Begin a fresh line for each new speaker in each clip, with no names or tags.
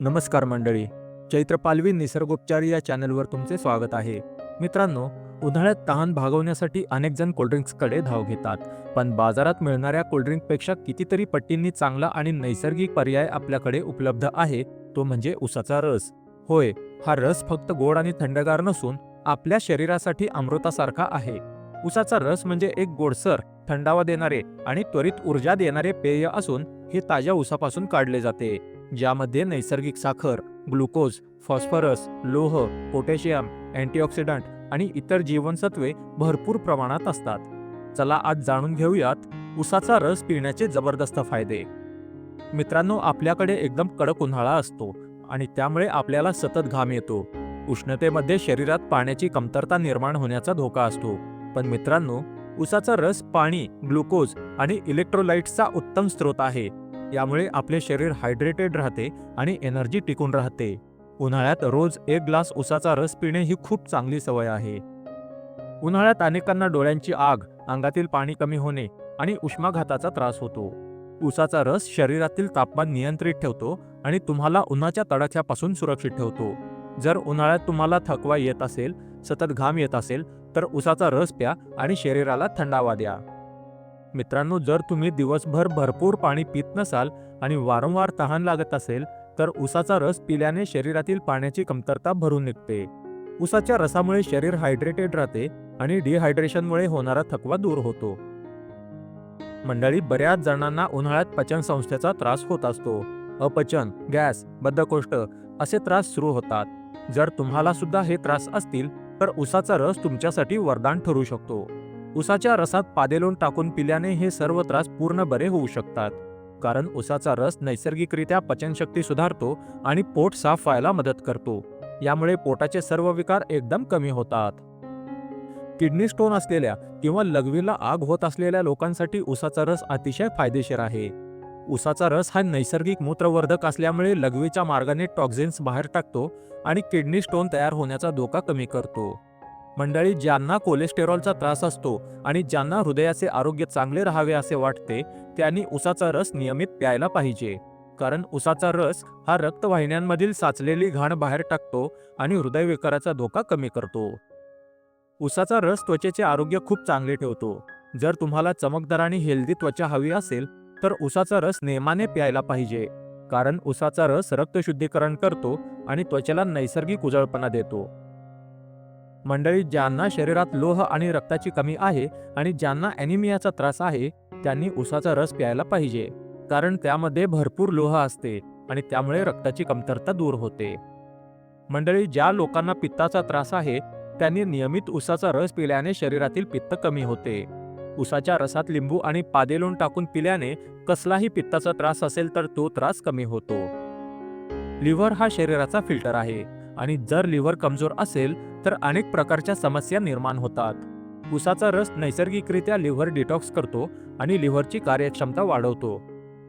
नमस्कार मंडळी. चैत्र पालवी निसर्गोपचार या चॅनलवर तुमचे स्वागत आहे. मित्रांनो उन्हाळ्यात तहान भागवण्यासाठी अनेक जण कोल्ड्रिंक्सकडे धाव घेतात. पण बाजारात मिळणाऱ्या कोल्ड्रिंकपेक्षा कितीतरी पट्टींनी चांगला आणि नैसर्गिक पर्याय आपल्याकडे उपलब्ध आहे तो म्हणजे उसाचा रस. होय हा रस फक्त गोड आणि थंडगार नसून आपल्या शरीरासाठी अमृतासारखा आहे. उसाचा रस म्हणजे एक गोडसर थंडावा देणारे आणि त्वरित ऊर्जा देणारे पेय असून हे ताज्या उसापासून काढले जाते ज्यामध्ये नैसर्गिक साखर ग्लुकोज फॉस्फरस लोह पोटॅशियम अँटीऑक्सिडंट आणि इतर जीवनसत्वे भरपूर प्रमाणात असतात. चला आज जाणून घेऊयात उसाचा रस पिण्याचे जबरदस्त फायदे. मित्रांनो आपल्याकडे एकदम कडक उन्हाळा असतो आणि त्यामुळे आपल्याला सतत घाम येतो. उष्णतेमध्ये शरीरात पाण्याची कमतरता निर्माण होण्याचा धोका असतो. पण मित्रांनो उसाचा रस पाणी ग्लुकोज आणि इलेक्ट्रोलाइट्सचा उत्तम स्रोत आहे. यामुळे आपले शरीर हायड्रेटेड राहते आणि एनर्जी टिकून राहते. उन्हाळ्यात रोज एक ग्लास उसाचा रस पिणे ही खूप चांगली सवय आहे. उन्हाळ्यात अनेकांना डोळ्यांची आग अंगातील पाणी कमी होणे आणि उष्माघाताचा त्रास होतो. उसाचा रस शरीरातील तापमान नियंत्रित ठेवतो आणि तुम्हाला उन्हाच्या तडाख्यापासून सुरक्षित ठेवतो. जर उन्हाळ्यात तुम्हाला थकवा येत असेल सतत घाम येत असेल तर उसाचा रस प्या आणि शरीराला थंडावा द्या. मित्रांनो जर तुम्ही दिवसभर भरपूर पाणी पित नसाल आणि वारंवार तहान लागत असेल तर उसाचा रस पिल्याने शरीरातील पाण्याची कमतरता भरून निघते. उसाच्या रसामुळे शरीर हायड्रेटेड राहते आणि डिहायड्रेशनमुळे होणारा थकवा दूर होतो. मंडळी बऱ्याच जणांना उन्हाळ्यात पचन संस्थेचा त्रास होत असतो. अपचन गॅस बद्धकोष्ठ असे त्रास सुरू होतात. जर तुम्हाला सुद्धा हे त्रास असतील तर उसाचा रस तुमच्यासाठी वरदान ठरू शकतो. उसाच्या रसात पादेलोन टाकून पिल्याने हे सर्व त्रास पूर्ण बरे होऊ शकतात. कारण उसाचा रस नैसर्गिकरित्या पचनशक्ती सुधारतो आणि पोट साफ व्हायला मदत करतो. यामुळे पोटाचे सर्व विकार एकदम कमी होतात. किडनी स्टोन असलेल्या किंवा लघवीला आग होत असलेल्या लोकांसाठी उसाचा रस अतिशय फायदेशीर आहे. उसाचा रस हा नैसर्गिक मूत्रवर्धक असल्यामुळे लघवीच्या मार्गाने टॉक्झिन्स बाहेर टाकतो आणि किडनी स्टोन तयार होण्याचा धोका कमी करतो. मंडळी ज्यांना कोलेस्टेरॉलचा त्रास असतो आणि ज्यांना हृदयाचे आरोग्य चांगले राहावे असे वाटते त्यांनी उसाचा रस नियमित प्यायला पाहिजे. कारण उसाचा रस हा रक्तवाहिन्यांमधील साचलेली घाण बाहेर टाकतो आणि हृदयविकाराचा धोका कमी करतो. उसाचा रस त्वचेचे आरोग्य खूप चांगले ठेवतो. जर तुम्हाला चमकदार आणि हेल्दी त्वचा हवी असेल तर उसाचा रस नेमाने प्यायला पाहिजे. कारण उसाचा रस रक्तशुद्धीकरण करतो आणि त्वचेला नैसर्गिक उजळपणा देतो. मंडळी ज्यांना शरीरात लोह आणि रक्ताची कमी आहे आणि ज्यांना ॲनिमियाचा त्रास आहे त्यांनी उसाचा रस प्यायला पाहिजे. कारण त्यामध्ये भरपूर लोह असते आणि त्यामुळे रक्ताची कमतरता दूर होते. मंडळी ज्या लोकांना पित्ताचा त्रास आहे त्यांनी नियमित उसाचा रस पिल्याने शरीरातील पित्त कमी होते. उसाच्या रसात लिंबू आणि पादेलोण टाकून पिल्याने कसलाही पित्ताचा त्रास असेल तर तो त्रास कमी होतो. लिव्हर हा शरीराचा फिल्टर आहे आणि जर लिव्हर कमजोर असेल तर अनेक प्रकारच्या समस्या निर्माण होतात. उसाचा रस नैसर्गिकरित्या लिव्हर डिटॉक्स करतो आणि लिव्हरची कार्यक्षमता वाढवतो.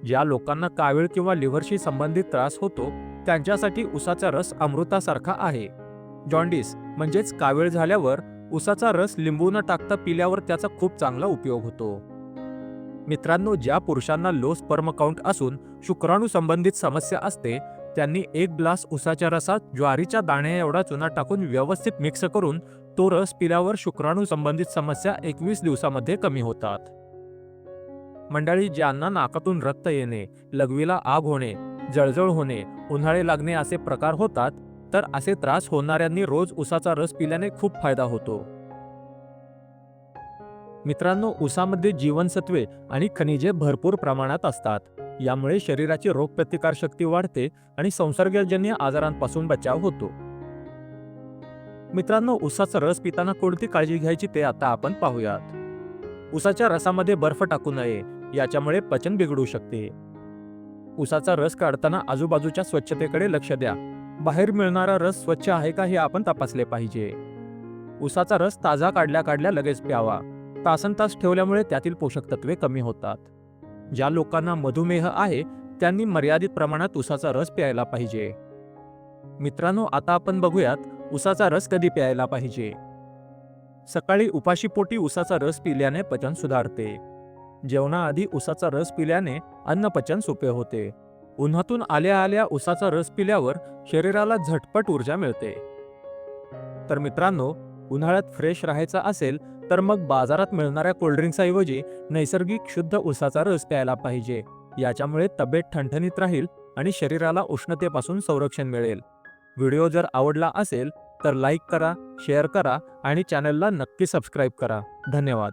ज्या लोकांना कावीळ किंवा लिव्हरशी संबंधित त्रास होतो त्यांच्यासाठी उसाचा रस अमृतासारखा आहे. जॉन्डिस म्हणजेच कावीळ झाल्यावर उसाचा रस लिंबू न टाकता पिल्यावर त्याचा खूप चांगला उपयोग होतो. मित्रांनो ज्या पुरुषांना लो स्पर्म काउंट असून शुक्राणू संबंधित समस्या असते त्यांनी एक ग्लास उसाच्या रसात ज्वारीच्या दाण्या एवढा चुना टाकून व्यवस्थित मिक्स करून तो रस पिल्यावर शुक्राणू संबंधित समस्या एकवीस दिवसामध्ये कमी होतात. मंडळी ज्यांना नाकातून रक्त येणे लघवीला आग होणे जळजळ होणे उन्हाळे लागणे असे प्रकार होतात तर असे त्रास होणाऱ्यांनी रोज उसाचा रस पिल्याने खूप फायदा होतो. मित्रांनो उसामध्ये जीवनसत्वे आणि खनिजे भरपूर प्रमाणात असतात. यामुळे शरीराची रोगप्रतिकार शक्ती वाढते आणि संसर्गजन्य आजारांपासून बचाव होतो. मित्रांनो उसाचा रस पिताना कोणती काळजी घ्यायची ते आता आपण पाहूयात. उसाच्या रसामध्ये बर्फ टाकू नये याच्यामुळे पचन बिघडू शकते. उसाचा रस काढताना आजूबाजूच्या स्वच्छतेकडे लक्ष द्या. बाहेर मिळणारा रस स्वच्छ आहे का हे आपण तपासले पाहिजे. उसाचा रस ताजा काढल्या काढल्या लगेच प्यावा. तासन तास ठेवल्यामुळे त्यातील पोषक तत्वे कमी होतात. ज्या लोकांना मधुमेह आहे त्यांनी मर्यादित प्रमाणात उसाचा रस प्यायला पाहिजे. मित्रांनो आता आपण बघूयात उसाचा रस कधी प्यायला पाहिजे. सकाळी उपाशीपोटी उसाचा रस पिल्याने पचन सुधारते. जेवणाआधी उसाचा रस पिल्याने अन्नपचन सोपे होते. उन्हातून आल्या आल्या उसाचा रस पिल्यावर शरीराला झटपट ऊर्जा मिळते. तर मित्रांनो उन्हाळ्यात फ्रेश राहायचं असेल तर मग बाजारात मिळणाऱ्या कोल्ड्रिंक्सऐवजी नैसर्गिक शुद्ध उसाचा रस प्यायला पाहिजे. याच्यामुळे तब्येत ठणठणीत राहील आणि शरीराला उष्णतेपासून संरक्षण मिळेल. व्हिडिओ जर आवडला असेल तर लाईक करा शेअर करा आणि चॅनलला नक्की सबस्क्राईब करा. धन्यवाद.